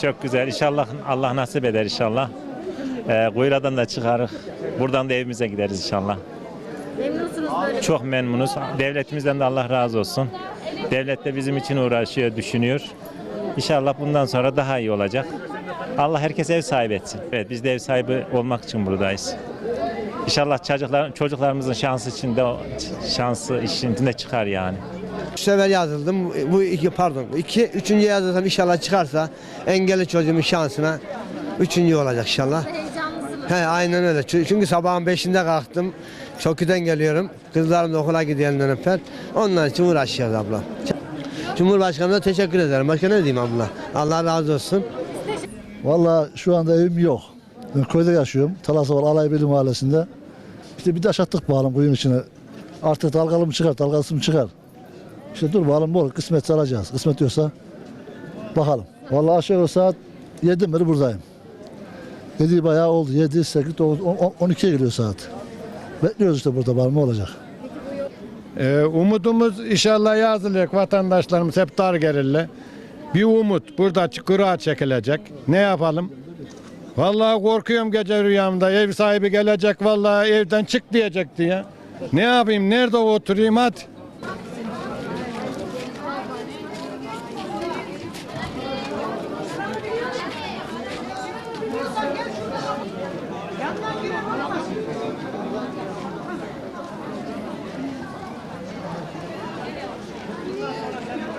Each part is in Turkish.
çok güzel. İnşallah Allah nasip eder inşallah. Ee, Kuyulardan da çıkarız. Buradan da evimize gideriz inşallah. Memnunsunuz böyle. Çok memnunuz. Devletimizden de Allah razı olsun. Devlet de bizim için uğraşıyor, düşünüyor. İnşallah bundan sonra daha iyi olacak. Allah herkes ev sahibi etsin. Evet biz de ev sahibi olmak için buradayız. İnşallah çocuklar, çocuklarımızın şansı içinde şansı içinde çıkar yani. Bu sefer yazıldım. Bu iki pardon. iki üçüncü yazılsam inşallah çıkarsa engelli çocuğumun şansına üçüncü olacak inşallah. Heyecanlısınız. He aynen öyle. Çü- Çünkü sabahın beşinde kalktım. Çokü'den geliyorum. Kızlarım da okula gidiyorlar öper. Onlar için uğraşıyoruz abla. Cumhurbaşkanı'na teşekkür ederim. Başka ne diyeyim abla? Allah razı olsun. Vallahi şu anda evim yok. Ben köyde yaşıyorum. Talasıvar Alaybeli mahallesinde. İşte bir taş attık bakalım kuyunun içine. Artık dalgalı mı çıkar, dalgasız mı çıkar? İşte dur bakalım bol kısmet alacağız. Kısmet diyorsa bakalım. Vallahi aşağı yukarı saat 7 beri buradayım. 7 bayağı oldu. 7, 8, 9, 10, 12'ye geliyor saat. Bekliyoruz işte burada bakalım ne olacak. Ee, umudumuz inşallah yazılacak vatandaşlarımız hep dar gelirler. Bir umut burada kura çekilecek. Ne yapalım? Vallahi korkuyorum gece rüyamda ev sahibi gelecek vallahi evden çık diyecek diye. Ne yapayım nerede oturayım hadi.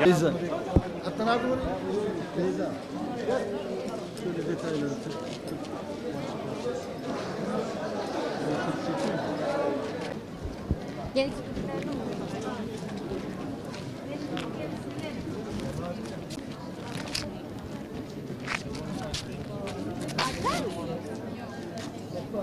Teyze. Attan abi bunu. Teyze. Şöyle detayları tut. Gel.